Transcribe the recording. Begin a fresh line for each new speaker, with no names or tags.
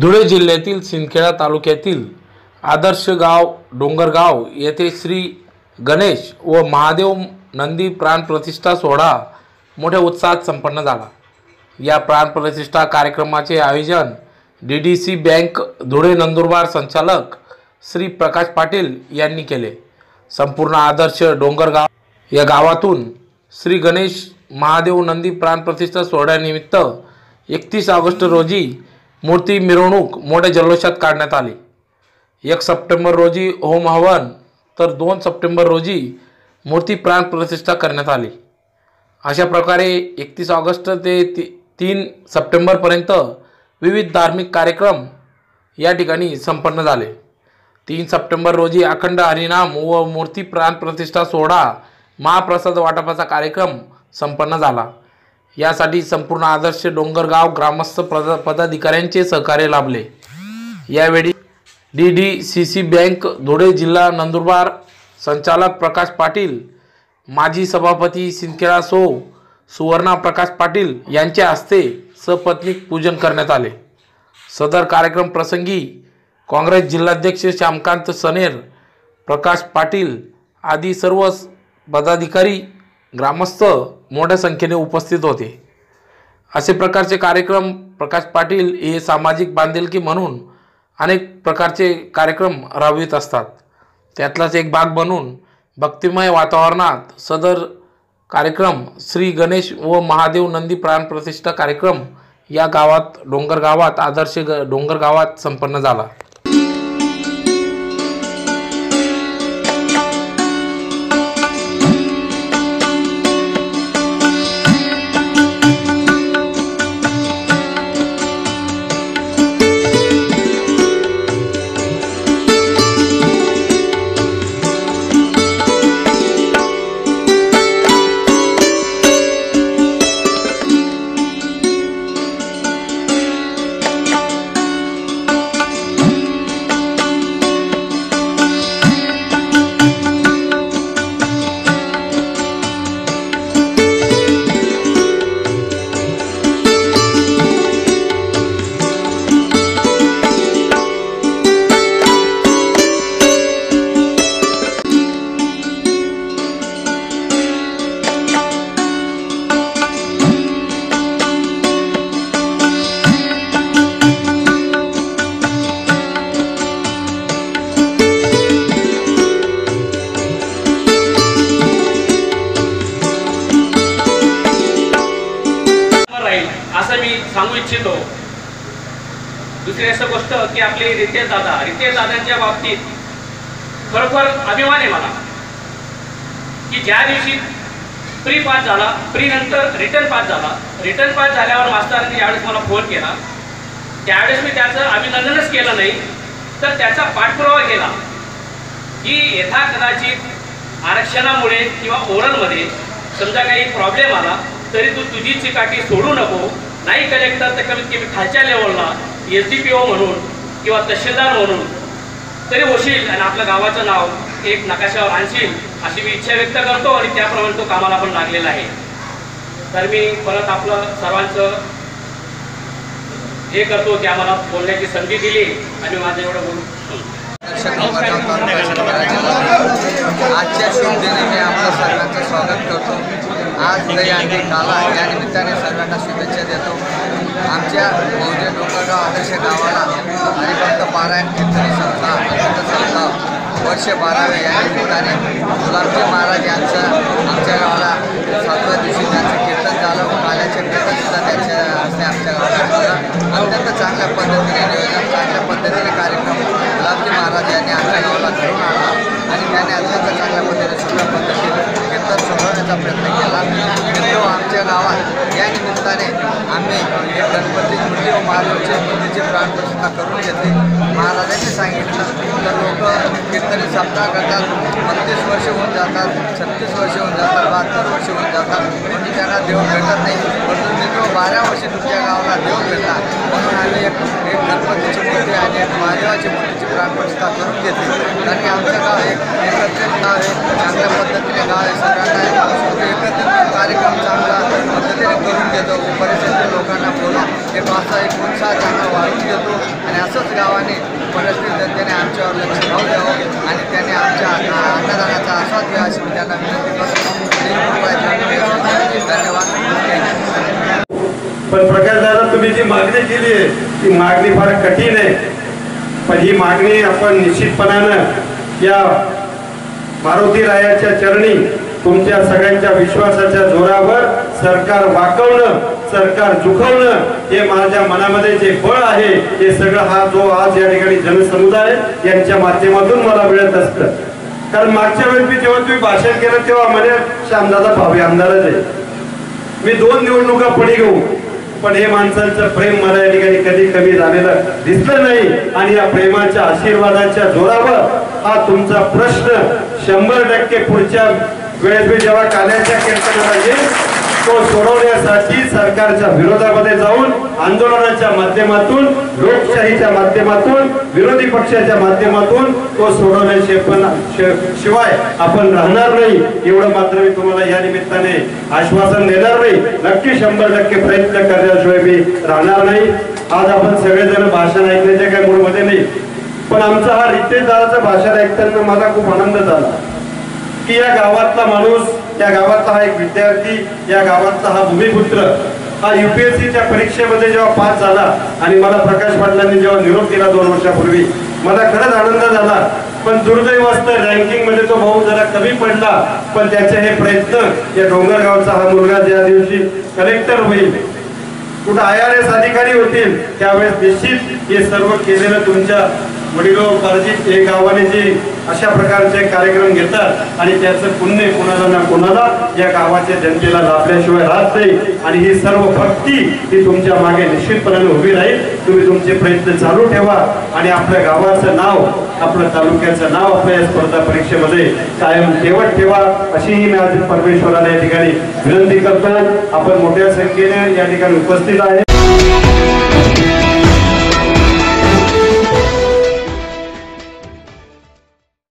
धुळे जिल्ह्यातील सिंदखेडा तालुक्यातील आदर्श गाव डोंगरगाव येथे श्री गणेश व महादेव नंदी प्राण प्रतिष्ठा सोहळा मोठ्या उत्साहात संपन्न झाला. या प्राण प्रतिष्ठा कार्यक्रमाचे आयोजन D D C bank Dhule Nandurbar संचालक श्री प्रकाश पाटील यांनी केले. संपूर्ण आदर्श डोंगरगाव या गावातून श्री गणेश महादेव नंदी प्राण प्रतिष्ठा सोहळ्यानिमित्त एकतीस ऑगस्ट रोजी मूर्ती मिरवणूक मोठ्या जल्लोषात काढण्यात आली. एक सप्टेंबर रोजी होम हवन तर दोन सप्टेंबर रोजी मूर्ती प्राण प्रतिष्ठा करण्यात आली. अशा प्रकारे एकतीस ऑगस्ट ते ती तीन सप्टेंबरपर्यंत विविध धार्मिक कार्यक्रम या ठिकाणी संपन्न झाले. तीन सप्टेंबर रोजी अखंड हरिनाम व मूर्ती प्राण प्रतिष्ठा सोहळा महाप्रसाद वाटपाचा कार्यक्रम संपन्न झाला. यासाठी संपूर्ण आदर्श डोंगरगाव ग्रामस्थ पदा पदाधिकाऱ्यांचे सहकार्य लाभले. यावेळी D D C C bank Dhule जिल्हा नंदुरबार संचालक प्रकाश पाटील माजी सभापती सिंदखेडा सो सुवर्णा प्रकाश पाटील यांच्या हस्ते सपत्नीक पूजन करण्यात आले. सदर कार्यक्रम प्रसंगी काँग्रेस जिल्हाध्यक्ष श्यामकांत सनेर प्रकाश पाटील आदी सर्व पदाधिकारी ग्रामस्थ मोठ्या संख्येने उपस्थित होते. असे प्रकारचे कार्यक्रम प्रकाश पाटील हे सामाजिक बांधिलकी म्हणून अनेक प्रकारचे कार्यक्रम राबवित असतात. त्यातलाच एक भाग बनून भक्तिमय वातावरणात सदर कार्यक्रम श्री गणेश व महादेव नंदी प्राण प्रतिष्ठा कार्यक्रम या गावात डोंगर गावात आदर्श ग डोंगर गावात संपन्न झाला.
असं मी सांगू इच्छितो. दुसरी असं गोष्ट की आपले रितेश दादा रितेश दादांच्या बाबतीत खरोखर अभिमान आहे मला. की ज्या दिवशी प्री पास झाला प्री नंतर रिटर्न पास झाला रिटर्न पास झाल्यावर मास्तरांनी यावेळेस मला फोन केला त्यावेळेस मी त्याचं अभिनंदनच केलं नाही तर त्याचा पाठपुरावा केला. की यथा कदाचित आरक्षणामुळे किंवा ओरलमध्ये समजा काही प्रॉब्लेम आला तरी तू तुझी चिकाटी सोडू नको नाही कलेक्टर तर कमीत कमी खालच्या लेवलला एस डी पी ओ म्हणून किंवा तहसीलदार म्हणून तरी होशील आणि आपल्या गावाचं नाव एक नकाशावर आणशील अशी मी इच्छा व्यक्त करतो आणि त्याप्रमाणे तो कामाला पण लागलेला आहे. तर मी परत आपलं सर्वांचं हे करतो की आम्हाला बोलण्याची संधी दिली आणि माझं एवढं बोलू.
आजच्या शिवसेनेने आपलं सर्वांचं स्वागत करतो. आज दही अंडी काला या निमित्ताने सर्वांना शुभेच्छा देतो. आमच्या बहुजन डोंगरगाव आदर्श गावाला हरिभक्त पारायण कीर्तनी संस्था अनंत संस्था वर्ष बारावे या निमित्ताने गुलाबजी महाराज यांचं आमच्या गावाला सातव्या दिवशी त्यांचं कीर्तन झालं. व काल्याचे कीर्तनसुद्धा त्यांच्या हस्ते आमच्या गावाला झालं. अत्यंत चांगल्या पद्धतीने नियोजन चांगल्या पद्धतीने कार्यक्रम गुलाबजी महाराज यांनी आमच्या गावाला घडून आणला आणि त्याने अत्यंत चांगल्या पद्धतीने सुंदर पद्धतीने कीर्तन सोडवण्याचा प्रयत्न केला मित्र आमच्या गावात या निमित्ताने आम्ही एक गणपती मूर्ती व महादेवच्या मूर्तीची प्राणप्रतिष्ठा करून घेतली महाराजांनी सांगितलं तर लोक कीर्तनी सप्ताह करतात बत्तीस वर्ष होऊन जातात छत्तीस वर्ष होऊन जातात बहात्तर वर्ष होऊन जातात. म्हणजे त्यांना देव भेटत नाही. परंतु मित्र बारा वर्षे तुमच्या गावाला देव भेटतात. म्हणून आम्ही एक एक गणपतीची मूर्ती आणि एक महादेवाची मूर्तीची प्राणप्रतिष्ठा करून घेते कारण की आमचं गाव एक एकत्रित गाव आहे. चांगल्या पद्धतीने गाव आहे सगळ्यांना एकत्रित कार्यक्रम चांगला पद्धतीने करून घेतो. परिसरातील लोकांना बोलून एक असा एक उत्साह चांगला वाढून घेतो आणि असंच गावाने परिस्थितीने आमच्यावर
पण प्रकाश दादा तुम्ही जी मागणी केली आहे ती मागणी फार कठीण आहे. पण ही मागणी आपण निश्चितपणानं या मारुती रायाच्या चरणी तुमच्या सगळ्यांच्या विश्वासाच्या जोरावर सरकार वाकवणं सरकार झुकवणं हे माझ्या मनामध्ये जे बळ आहे हे सगळं हा जो आज या ठिकाणी जनसमुदाय यांच्या माध्यमातून मला मिळत असतं. कारण मागच्या वेळेस मी जेव्हा तुम्ही भाषण केलं तेव्हा म्हणे श्यामदादा भावे आमदारच आहे. मी दोन निवडणुका पुढे घेऊ. पण हे माणसांचं प्रेम मला या ठिकाणी कधी कमी झालेलं दिसलं नाही. आणि या प्रेमाच्या आशीर्वादाच्या जोरावर हा तुमचा प्रश्न शंभर टक्के पुढच्या वेळेस मी जेव्हा काल्याच्या कीर्तनाला येईल तो सोडवण्यासाठी सरकारच्या विरोधामध्ये जाऊन आंदोलनाच्या माध्यमातून लोकशाहीच्या माध्यमातून विरोधी पक्षाच्या माध्यमातून तो सोडवण्याचे पण शिवाय आपण राहणार नाही. एवढं मात्र मी तुम्हाला या निमित्ताने आश्वासन देणार नाही. नक्की शंभर टक्के प्रयत्न करण्याशिवाय मी राहणार नाही. आज आपण सगळेजण भाषण ऐकण्याच्या काही मूळमध्ये नाही. पण आमचा हा रितेश भाषण ऐकताना मला खूप आनंद झाला की या गावातला माणूस या गावातला हा एक विद्यार्थी या गावातला हा भूमिपुत्र हा युपीएससीच्या परीक्षेमध्ये जेव्हा पास झाला आणि मला प्रकाश पाटलांनी जेव्हा निरोप दिला दोन वर्षापूर्वी मला खरंच आनंद झाला. पण दुर्दैव असतं रँकिंगमध्ये तो भाऊ जरा कमी पडला पण त्याचे हे प्रयत्न या डोंगरगावचा हा मुलगा ज्या दिवशी कलेक्टर होईल कुठं आय आर एस अधिकारी होतील त्यावेळेस निश्चित हे सर्व केलेलं तुमच्या वडिलोपार्जित हे गावाने जे अशा प्रकारचे कार्यक्रम घेतात आणि त्याचं पुण्य कोणाला ना कोणाला या गावाच्या जनतेला लाभल्याशिवाय राहत नाही. आणि ही सर्व भक्ती ही तुमच्या मागे निश्चितपणाने उभी राहील. तुम्ही तुमचे प्रयत्न चालू ठेवा आणि आपल्या गावाचं नाव आपल्या तालुक्याचं नाव आपल्या या स्पर्धा परीक्षेमध्ये कायम ठेवत ठेवा. अशीही मी आज परमेश्वराला या ठिकाणी विनंती करतो आपण मोठ्या संख्येने या ठिकाणी उपस्थित आहे.